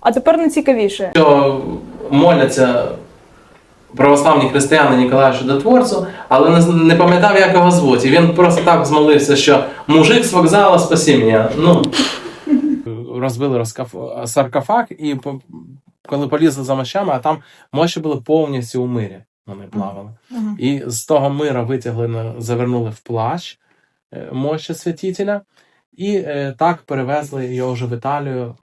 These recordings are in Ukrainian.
А тепер найцікавіше. що моляться православні християни Ніколаю Чудотворцю, але не, не пам'ятав, як його звуть. І він просто так змолився, що мужик з вокзалу спаси мене. Ну. Розбили розкаф- саркофаг, і по- коли полізли за мощами, а там мощі були повністю у мирі. Вони плавали. І з того мира витягли, на- завернули в плащ е, мощі святителя, і е, так перевезли його вже в Італію.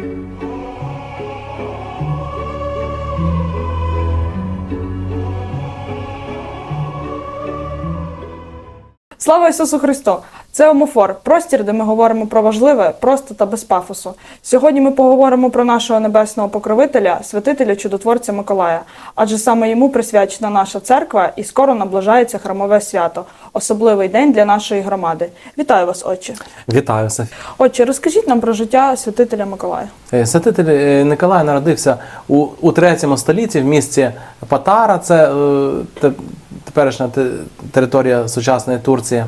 Слава Ісусу Христу! Це Омофор, простір, де ми говоримо про важливе, просто та без пафосу. Сьогодні ми поговоримо про нашого небесного покровителя, святителя чудотворця Миколая, адже саме йому присвячена наша церква і скоро наближається храмове свято, особливий день для нашої громади. Вітаю вас, отче. Вітаю, Софі. Отче, розкажіть нам про життя святителя Миколая. Е, Святитель е, Николай народився у, у 3 столітті в місті Патара, це е, теперішня те- територія сучасної Турції.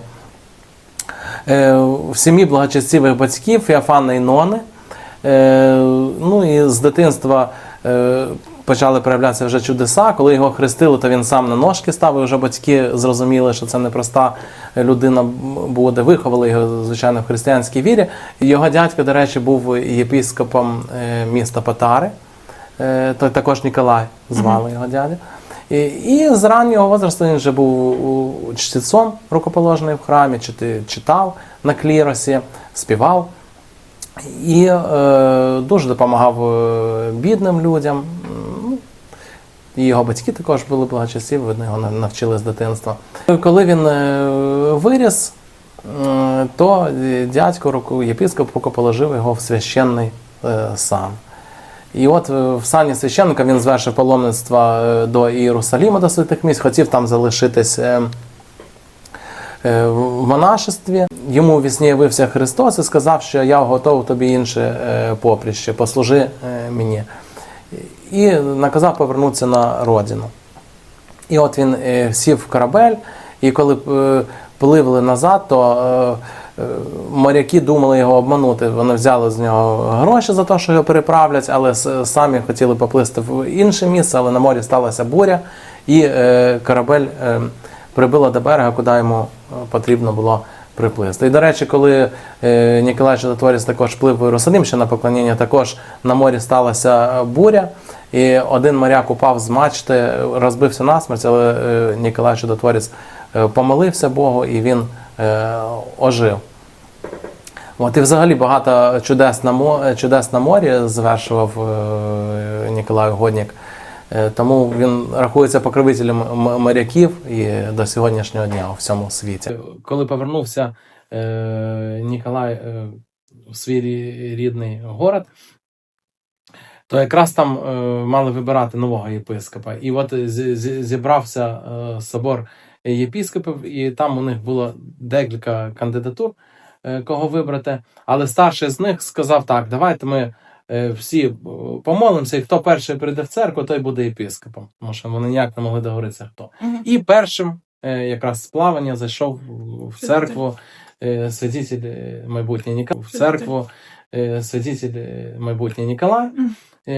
Е, В сім'ї благочестивих батьків Феофана і Нони. Е, Ну і з дитинства е, почали проявлятися вже чудеса. Коли його хрестили, то він сам на ножки став, і вже батьки зрозуміли, що це непроста людина буде. Виховали його, звичайно, в християнській вірі. Його дядько, до речі, був єпіскопом міста Патари. Той також Ніколай звали його дядя. І, з раннього возрасту він вже був чтецом рукоположений в храмі, читав на кліросі, співав і е, дуже допомагав е, бідним людям. Ну, його батьки також були благочестиві, видно, його навчили з дитинства. Коли він е, виріс, е, то дядько єпископ рукоположив його в священний сан. І от е, в сані священника він звершив паломництво е, до Ієрусаліма, до святих місць, хотів там залишитись е, в монашестві. Йому вісні явився Христос і сказав, що я готов тобі інше е, поприще, послужи мені. І наказав повернутися на родину. І от він сів в корабель, і коли пливли назад, то моряки думали його обманути. Вони взяли з нього гроші за те, що його переправлять, але самі хотіли поплисти в інше місце, але на морі сталася буря, і е, корабель е, прибило до берега, куди йому е, потрібно було приплисти. І, до речі, коли е, Ніколай Чудотворець також плив в Єрусалим, ще на поклоніння, також на морі сталася буря, і один моряк упав з мачти, розбився насмерть, але е, Ніколай Чудотворець е, помолився Богу і він е, ожив. От і взагалі багато чудес на, чудес на морі звершував е, Ніколай Годнік. Е, Тому він рахується покровителем моряків і до сьогоднішнього дня у всьому світі. Коли повернувся е, Ніколай е, в свій рідний город, то якраз там е, мали вибирати нового єпископа. І от зі- зі- зібрався е, собор єпископів, і там у них було декілька кандидатур, е, кого вибрати. Але старший з них сказав: так, давайте ми е, всі е, помолимося, і хто перший прийде в церкву, той буде єпископом. Тому що вони ніяк не могли договоритися, хто. І першим якраз з плавання зайшов в церкву святитель майбутній Ніколай, в церкву святитель майбутній Ніколай.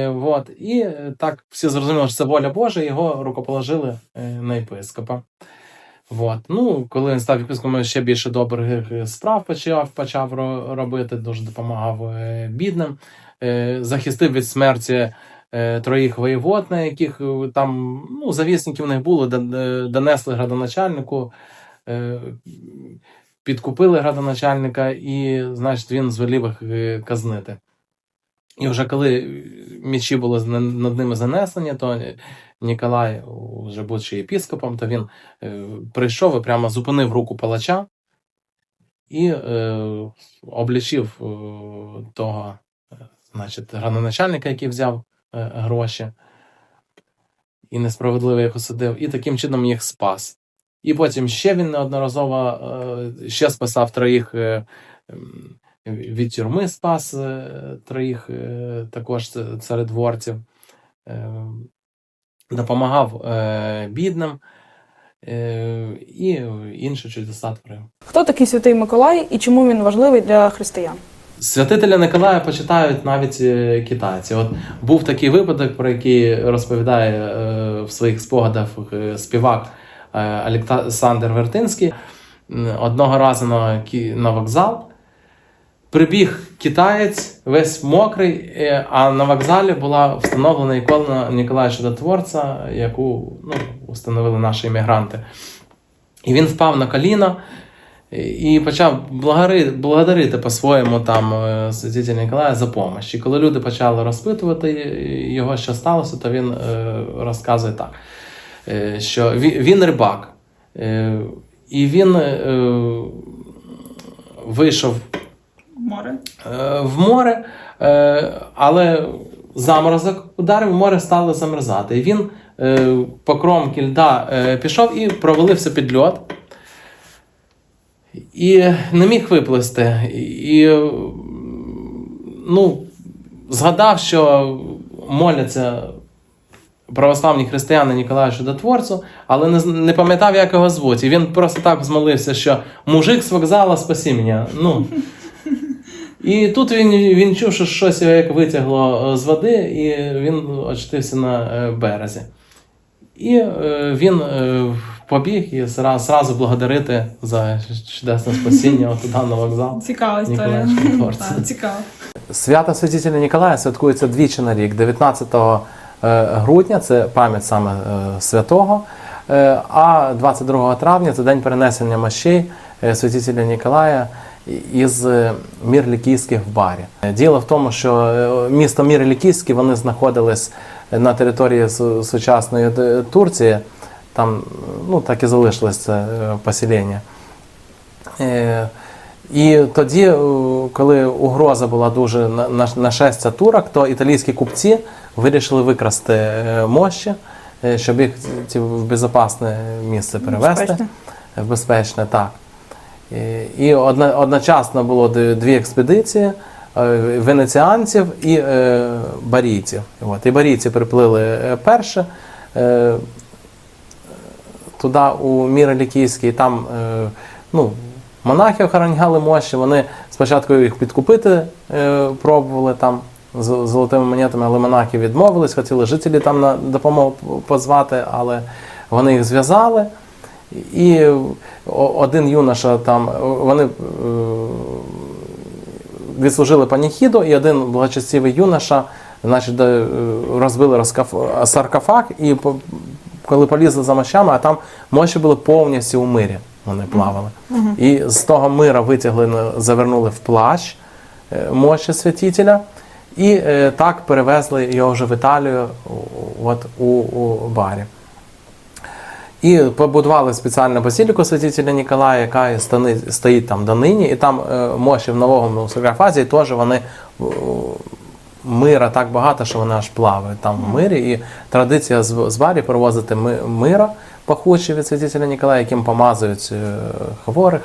Вот. І так всі зрозуміли, що це воля Божа, його рукоположили на єпископа. Вот. Ну, коли він став єпископом, ще більше добрих е, справ почав, почав робити, дуже допомагав е, бідним, е, захистив від смерті троїх воєвод, на яких там ну, завісників не було, донесли градоначальнику, підкупили градоначальника, і, значить, він звелів їх казнити. І вже коли мічі були над ними занесені, то Ніколай, вже будучи єпіскопом, то він е, прийшов і прямо зупинив руку палача і е, облічив е, того, е, граноначальника, який взяв гроші, і несправедливо їх осудив, і таким чином їх спас. І потім ще він неодноразово ще спасав троїх. Від тюрми спас е, троїх е, також ц- царедворців, е, допомагав бідним і інші чудеса творив. Хто такий святий Миколай і чому він важливий для християн? Святителя Николая почитають навіть китайці. От був такий випадок, про який розповідає в своїх спогадах співак Олександр Вертинський. Одного разу на вокзал прибіг китаєць, весь мокрий, е, а на вокзалі була встановлена ікона Ніколая Чудотворця, яку ну, установили наші іммігранти. І він впав на коліна і почав благодарити, благодарити по-своєму там е, святителя Ніколая за допомогу. І коли люди почали розпитувати його, що сталося, то він е, розказує так, що він, рибак. І він вийшов Море. е, в море, е, але заморозок ударив, море стало замерзати. І він е, по кромки льда е, пішов і провалився під льод. І не міг виплисти. І ну, згадав, що моляться православні християни Ніколаю Чудотворцю, але не, не пам'ятав, як його звуть. І він просто так змолився, що мужик з вокзала спасі мене. Ну, і тут він, він чув, що щось його як витягло е, з води, і він очутився на е, березі. І е, він побіг і зразу, зразу благодарити за чудесне спасіння от туди на вокзал. Цікава історія. Ніколай Цікаво. Свято Святителя Ніколая святкується двічі на рік. 19 е, грудня це пам'ять саме святого, а 22 травня це день перенесення мощей Святителя Ніколая із е, Мір-Лікійських в барі. Діло в тому, що е, місто Мір-Лікійське вони знаходились на території сучасної е, Турції. Там ну, так і залишилось це поселення. І тоді, коли угроза була дуже на- на- нашестя турок, то італійські купці вирішили викрасти мощі, щоб їх в безпечне місце перевезти. Безпечне. В безпечне, так. І- І одночасно було дві експедиції е, венеціанців і е, барійців. І барійці приплили е, перше е, туди у Міролікійський, там е, ну, монахи охороняли мощі, вони спочатку їх підкупити е, пробували там з золотими монетами, але монахи відмовились, хотіли жителі там на допомогу позвати, але вони їх зв'язали. І один юноша там, вони е, відслужили паніхіду, і один благочестивий юноша, значить, е, розбили розкаф- саркофаг, і коли полізли за мощами, а там мощі були повністю у мирі. Вони плавали. І з того мира витягли, завернули в плащ е, мощі святителя. І е, так перевезли його вже в Італію от, у, у барі. І побудували спеціальну базіліку святителя Ніколая, яка стоїть там донині, і там е, мощі в новому саркофазі теж вони е, мира так багато, що вони аж плавають там в мирі. І традиція з, барі провозити ми, мира пахучі від святителя Ніколая, яким помазують е, хворих,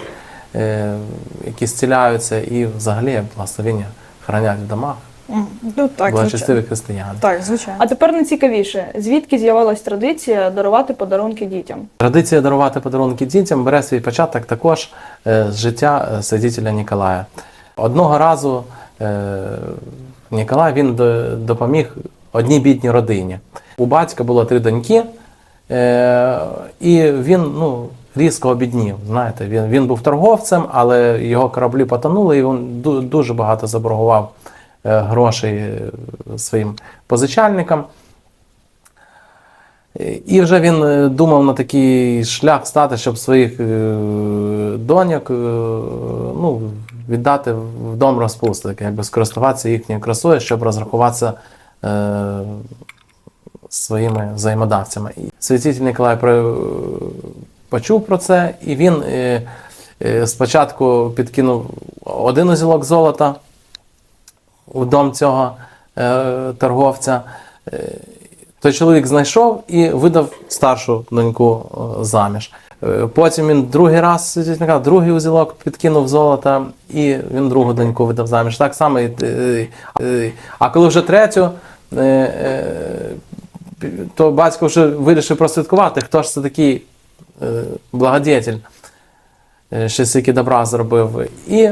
які зціляються, і взагалі благословення хранять в домах. Ну так, звичайно. Благочестиві християни. Так, звичайно. А тепер найцікавіше, звідки з'явилась традиція дарувати подарунки дітям? Традиція дарувати подарунки дітям бере свій початок також е, з життя е, святителя Ніколая. Одного разу е, Ніколай він допоміг одній бідній родині. У батька було три доньки, і він ну, різко обіднів. Знаєте, він, він був торговцем, але його кораблі потонули, і він дуже багато заборгував грошей е, своїм позичальникам. І вже він е, думав на такий шлях стати, щоб своїх е, доньок е, ну, віддати в дом розпусток, якби скористуватися їхньою красою, щоб розрахуватися е, своїми взаємодавцями. Святитель Ніколай почув про це, і він е, е, спочатку підкинув один узілок золота у дом цього е, торговця. Е, той чоловік знайшов і видав старшу доньку е, заміж. Е, Потім він другий раз другий узілок підкинув золота, і він другу доньку видав заміж. Так само. А коли вже третю, то батько вже вирішив прослідкувати, хто ж це такий благодетель, що стільки добра зробив. І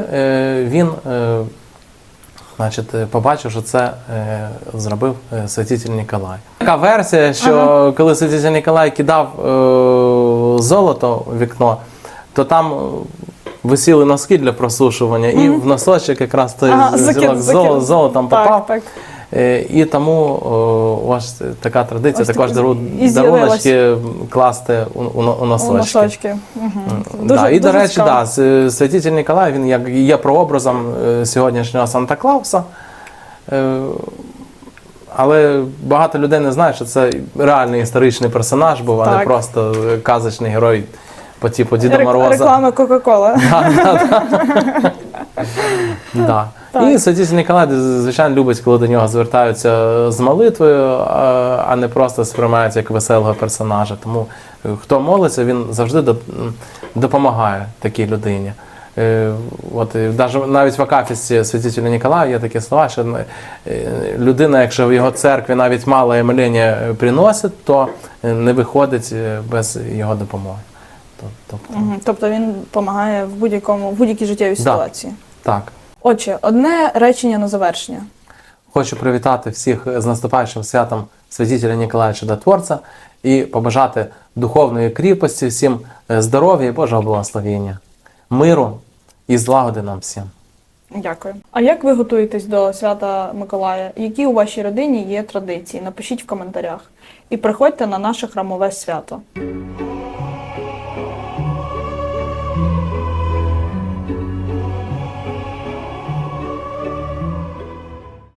він значить, е, побачив, що це е, зробив е, святитель Ніколай. Така версія, що коли святитель Ніколай кидав е, золото в вікно, то там е, висіли носки для просушування, і в носочок якраз той Ага, зілок закид- закид- золотом попав. так. Е, І тому о, ось така традиція Ось також так дару, даруночки класти у, у, у У носочки. носочки. Угу. да, і, до речі, да, святитель Ніколай він як є прообразом е, сьогоднішнього Санта Клауса. Е, Але багато людей не знають, що це реальний історичний персонаж був, а не просто е, казочний герой по типу Діда Мороза. Реклама Кока-Кола. Да. Так. І святитель Ніколай, звичайно, любить, коли до нього звертаються з молитвою, а а не просто сприймаються як веселого персонажа. Тому е, хто молиться, він завжди допомагає такій людині. Е, От, навіть в Акафісті святителя Ніколая є такі слова, що е, людина, якщо в його церкві навіть мале моління приносить, то е, не виходить е, без його допомоги. Тобто, Тобто він допомагає в будь-якому в будь-якій життєвій ситуації. так. Отже, одне речення на завершення. Хочу привітати всіх з наступаючим святом святителя Ніколая Чудотворця і побажати духовної кріпості, всім е, здоров'я і Божого благословення, миру і злагоди нам всім. Дякую. А як ви готуєтесь до свята Миколая? Які у вашій родині є традиції? Напишіть в коментарях. І приходьте на наше храмове свято.